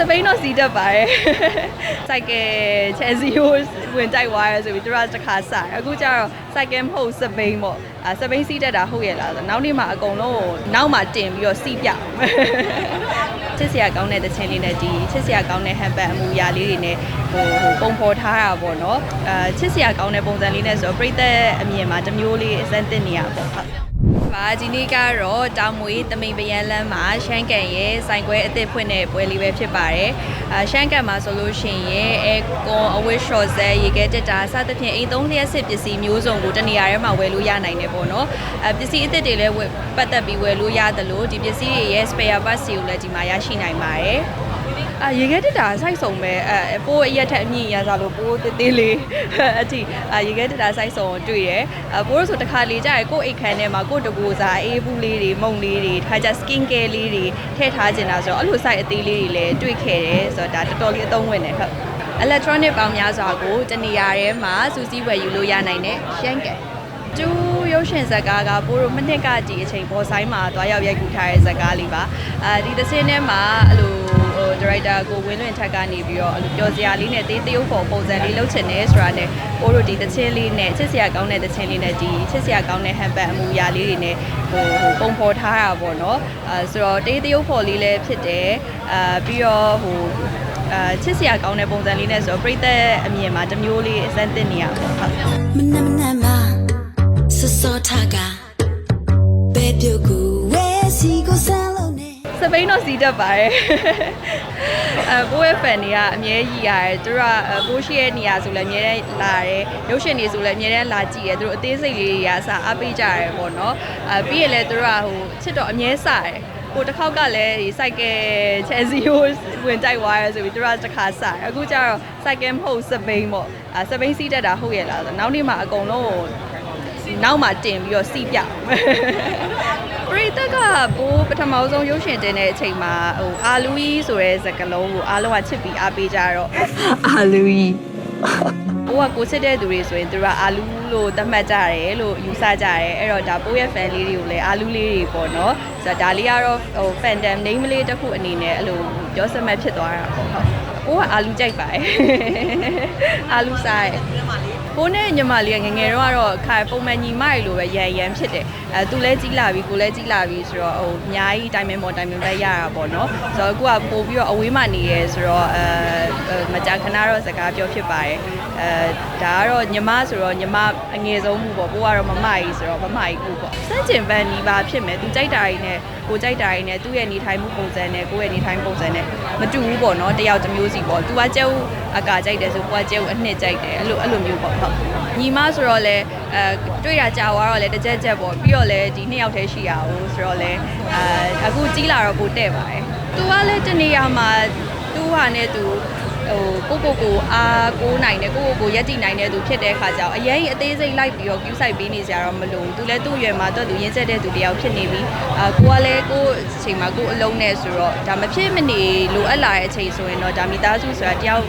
စပိန်တော့စီးတတ်ပါတယ်စိုက်ကယ်ချယ်ဆီကိုဝင်ကြိုက်သွားရဲဆိုပြီးသူကတစ်ခါစအခုကျတော့စိုက်ကယ်မဟုတ်စပိန်ပေါ့အဲစပိန်စီးတတ်တာဟုတ်ရဲ့လားဆိုနောက်နေ့မှအကုန်လုံးကိုနောက်မှတင်ပြီးတော့စီးပြအောင်ချစ်စရာကောင်းတဲ့တခြင်းလေးနဲ့ဒီချစ်စရာကောင်းတဲ့ဟန်ပတ်အမူအရာလေးတွေနဲ့ဟိုဟိုပုံဖော်ထားတာပေါ့နော်အဲချစ်စရာကောင်းတဲ့ပုံစံလေးနဲ့ဆိုတော့ပြိသက်အမြင်မှာတစ်မျိုးလေးအစမ်းတင်နေရပေါ့ဟုတ် ပါဒီနေ့ကတော့တောင်မွေတမိန်ပရန်လမ်းမှာရှမ်းကန်ရဲ့စိုင်ခွဲအသစ်ဖွင့်တဲ့ပွဲလေးပဲဖြစ်ပါတယ်။အာရှမ်းကန်မှာဆိုလို့ရှိရင်အဲကွန်အဝစ်ရှော့ဇက်ရေခဲတက်တာစသဖြင့်အိမ်သုံးလျှက်စစ်ပစ္စည်းမျိုးစုံကိုတနေရာထဲမှာဝယ်လို့ရနိုင်တယ်ပေါ့နော်။အပစ္စည်းအသစ်တွေလည်းဝယ်ပတ်သက်ပြီးဝယ်လို့ရတယ်လို့ဒီပစ္စည်းတွေရဲ့ spare parts တွေကိုလည်းဒီမှာရရှိနိုင်ပါတယ်။ အာရေခဲတက်တာစိုက်စုံပဲအဲပိုးအရက်ထက်အမြင့်ရစားလို့ပိုးသေးသေးလေးအထိအာရေခဲတက်တာစိုက်စုံကိုတွေ့ရအပိုးလို့ဆိုတစ်ခါလေကြာရကိုယ့်အိတ်ခမ်းထဲမှာကိုယ့်တကူစားအေးဘူးလေးတွေမုံလေးတွေထားကြ skin care လေးတွေထည့်ထားကျင်တာဆိုတော့အဲ့လိုစိုက်အသေးလေးတွေလည်းတွေ့ခဲ့တယ်ဆိုတော့ဒါတော်တော်လေးအသုံးဝင်တယ်ဟုတ် electronic ပေါင်းများစွာကိုတနေရာထဲမှာစူးစီးဝယ်ယူလို့ရနိုင်တဲ့ရှမ်းကန်ကျူးရုပ်ရှင်ဇာတ်ကားကပိုးတို့မနှစ်ကဒီအချိန်ပေါ်ဆိုင်မှာတွားရောက်ရိုက်ကူထားတဲ့ဇာတ်ကားလေးပါအဲဒီတစ်စင်းထဲမှာအဲ့လိုဟို ဒါရိုက်တာကိုဝင်းလွင်ထက်ကနေပြီးတော့အဲ့လိုပြောစရာလေးနဲ့တေးတရုပ်ပေါ်ပုံစံလေးလုပ်ချင်တယ်ဆိုတာနဲ့ပိုးတို့ဒီတစ်ချင်းလေးနဲ့ချစ်စရာကောင်းတဲ့တစ်ချင်းလေးနဲ့ဒီချစ်စရာကောင်းတဲ့ဟန်ပတ်အမူအရာလေးတွေနဲ့ဟိုဟိုပုံဖော်ထားတာပေါ့နော်အဲဆိုတော့တေးတရုပ်ပေါ်လေးလည်းဖြစ်တယ်အာပြီးတော့ဟိုအာချစ်စရာကောင်းတဲ့ပုံစံလေးနဲ့ဆိုတော့ပြိသက်အမြင်မှာတစ်မျိုးလေးအစမ်းတင်နေရပါဟုတ်မနက်မနက်မှာစစောထက စပိန်တော့စီးတတ်ပါတယ်အဲဘိုးရဲ့ဖန်တွေကအမြဲကြီးရတယ်သူတို့ကဘိုးရှိရဲ့နေရာဆိုလည်းအမြဲတမ်းလာတယ်ရုပ်ရှင်တွေဆိုလည်းအမြဲတမ်းလာကြည့်တယ်သူတို့အသေးစိတ်လေးတွေကအစားအားပေးကြရတယ်ပေါ့နော်အဲပြီးရင်လည်းသူတို့ကဟိုချစ်တော့အမြဲစားတယ်ဟိုတစ်ခေါက်ကလည်းဒီစိုက်ကယ်ချယ်ဆီကိုဝင်ကြိုက်သွားရဲဆိုပြီးသူတို့ကတစ်ခါစအခုကျတော့စိုက်ကယ်မဟုတ်စပိန်ပေါ့အဲစပိန်စီးတတ်တာဟုတ်ရဲ့လားဆိုနောက်နေ့မှအကုန်လုံးကိုနောက်မှတင်ပြီးတော့စီးပြအောင် ပရိသတ်ကဘိုးပထမဆုံးရုပ်ရှင်တင်တဲ့အချိန်မှာဟိုအာလူကြီးဆိုတဲ့စကားလုံးကိုအားလုံးကချစ်ပြီးအားပေးကြတော့အာလူကြီးဘိုးကကိုချစ်တဲ့သူတွေဆိုရင်သူကအာလူလို့သတ်မှတ်ကြတယ်လို့ယူဆကြတယ်အဲ့တော့ဒါဘိုးရဲ့ fan လေးတွေကိုလည်းအာလူလေးတွေပေါ့နော်ဆိုတော့ဒါလေးကတော့ဟို fandom name လေးတစ်ခုအနေနဲ့အဲ့လိုပြောစမှတ်ဖြစ်သွားတာပေါ့ဟုတ်ဘိုးကအာလူကြိုက်ပါတယ်အာလူစားတယ်ကိုနဲ့ညီမလေးကငယ်ငယ်တော့ကတော့ခါပုံမှန်ညီမတွေလိုပဲရန်ရန်ဖြစ်တယ် အဲသူလည်းကြီးလာပြီကိုလည်းကြီးလာပြီဆိုတော့ဟိုအများကြီးတိုင်မင်ပေါ်တိုင်မင်ပဲရတာပေါ့နော်ဆိုတော့အခုကပို့ပြီးတော့အဝေးမှနေရဲဆိုတော့အဲမကြာခဏတော့စကားပြောဖြစ်ပါတယ်အဲဒါကတော့ညီမဆိုတော့ညီမအငယ်ဆုံးမှုပေါ့ကိုကတော့မမကြီးဆိုတော့မမကြီးကိုပေါ့စန့်ကျင်ဘန်နီးပါဖြစ်မယ်သူကြိုက်တာတွေနဲ့ကိုကြိုက်တာတွေနဲ့သူ့ရဲ့နေထိုင်မှုပုံစံနဲ့ကိုယ့်ရဲ့နေထိုင်ပုံစံနဲ့မတူဘူးပေါ့နော်တယောက်တစ်မျိုးစီပေါ့သူကကျဲဦးအကာကြိုက်တယ်ဆိုကိုကကျဲဦးအနှစ်ကြိုက်တယ်အဲ့လိုအဲ့လိုမျိုးပေါ့ဟုတ်ညီမဆိုတော့လေအဲတွေ့ရကြသွားတော့လေတစ်ချက်ချက်ပေါ့ပြီးတော့လေဒီနှစ်ယောက်တည်းရှိရအောင်ဆိုတော့လေအဲအခုကြီးလာတော့ပိုတက်ပါတယ်သူကလည်းတနေရာမှာသူ့ဟာနဲ့သူ ဟိုကိုကိုကိုအားကိုးနိုင်တယ်ကိုကိုကိုရက်တည်နိုင်တဲ့သူဖြစ်တဲ့အခါကျတော့အရင်အသေးစိတ်လိုက်ပြီးတော့ queue site ပေးနေကြတော့မလို့သူလည်းသူ့ရွယ်မှာတော့သူရင်းဆက်တဲ့သူတယောက်ဖြစ်နေပြီအာကိုကလည်းကိုအချိန်မှာကိုအလုံးနဲ့ဆိုတော့ဒါမဖြစ်မနေလိုအပ်လာတဲ့အချိန်ဆိုရင်တော့ဒါမိသားစုဆိုတာတယောက်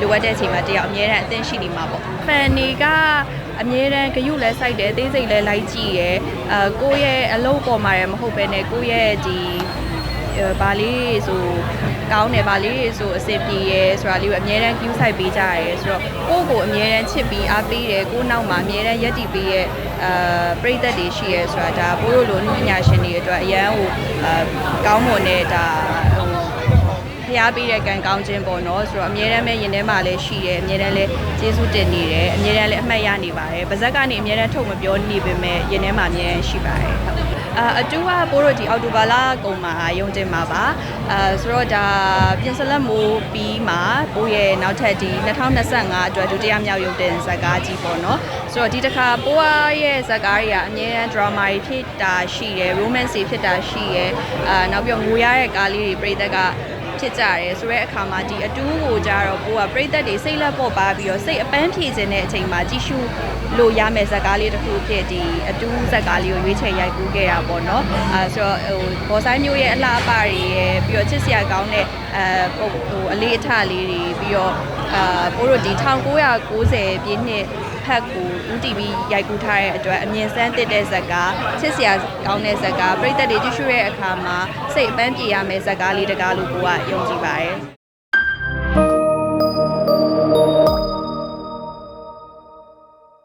လိုအပ်တဲ့အချိန်မှာတယောက်အများနဲ့အသင့်ရှိနေမှာပေါ့ဖန်နေကအမြဲတမ်းဂယုလဲစိုက်တယ်အသေးစိတ်လဲလိုက်ကြည့်ရယ်အာကိုယ့်ရဲ့အလုပ်ပေါ်မှာရယ်မဟုတ်ဘဲနဲ့ကိုယ့်ရဲ့ဒီအဲ ဘာလေးဆိုကောင်းတယ်ဗာလေးဆိုအဆင်ပြေရဲဆိုတာလေးကိုအမြဲတမ်း queue site ပေးကြရဲဆိုတော့ကိုယ့်ကိုအမြဲတမ်းချစ်ပြီးအားပေးတယ်ကိုယ့်နောက်မှာအမြဲတမ်းရက်တည်ပေးရဲ့အာပရိသတ်တွေရှိရဲဆိုတာဒါဘိုးတို့လိုအမှုပညာရှင်တွေအတွက်အရန်ဟိုအာကောင်းမွန်တဲ့ဒါဟို ဖျားပေးတဲ့ကံကောင်းခြင်းပေါ့နော်ဆိုတော့အမြဲတမ်းပဲရင်ထဲမှာလည်းရှိတယ်အမြဲတမ်းလည်းကျေးဇူးတင်နေတယ်အမြဲတမ်းလည်းအမှတ်ရနေပါတယ်ဗဇက်ကနေအမြဲတမ်းထုတ်မပြောနေပေမဲ့ရင်ထဲမှာအမြဲတမ်းရှိပါတယ်ဟုတ်အာအတူကပိုးတို့ဒီအော်တိုဘာလာကုံမှာရုံတင်မှာပါအာဆိုတော့ဒါပြင်စလက်မိုးပြီးမှာပိုးရဲ့နောက်ထပ်ဒီ2025အတွက်ဒုတိယမြောက်ရုံတင်ဇာတ်ကားကြီးပေါ့နော်ဆိုတော့ဒီတစ်ခါပိုးရဲ့ဇာတ်ကားတွေကအမြဲတမ်း drama တွေဖြစ်တာရှိတယ် romance တွေဖြစ်တာရှိတယ်အာနောက်ပြီးတော့ငိုရတဲ့ကားလေးတွေပြည်သက်က ဖြစ်ကြတယ်ဆိုတဲ့အခါမှာဒီအတူးကိုကြတော့ကိုကပြိသက်တွေစိတ်လက်ပေါ့ပါပြီးတော့စိတ်အပန်းဖြည့်ခြင်းတဲ့အချိန်မှာကြည့်ရှုလို့ရမယ်ဇာတ်ကားလေးတစ်ခုဖြစ်ဒီအတူးဇာတ်ကားလေးကိုရွေးချယ်ရိုက်ကူးခဲ့တာပေါ့နော်အဲဆိုတော့ဟိုဘောဆိုင်မျိုးရဲ့အလားအပတွေရဲ့ပြီးတော့ချစ်စရာကောင်းတဲ့အဲဟိုအလေးအထလေးတွေပြီးတော့အာပိုးတို့ဒီ1990ပြည့်နှစ် ဖက်ကိုဦးတည်ပြီးရိုက်ကူးထားတဲ့အတွက်အမြင်ဆန်းတစ်တဲ့ဇာတ်ကားချစ်စရာကောင်းတဲ့ဇာတ်ကားပရိသတ်တွေကြည့်ရှုတဲ့အခါမှာစိတ်အပန်းပြေရမယ့်ဇာတ်ကားလေးတကားလို့ကိုကယုံကြည်ပါတယ်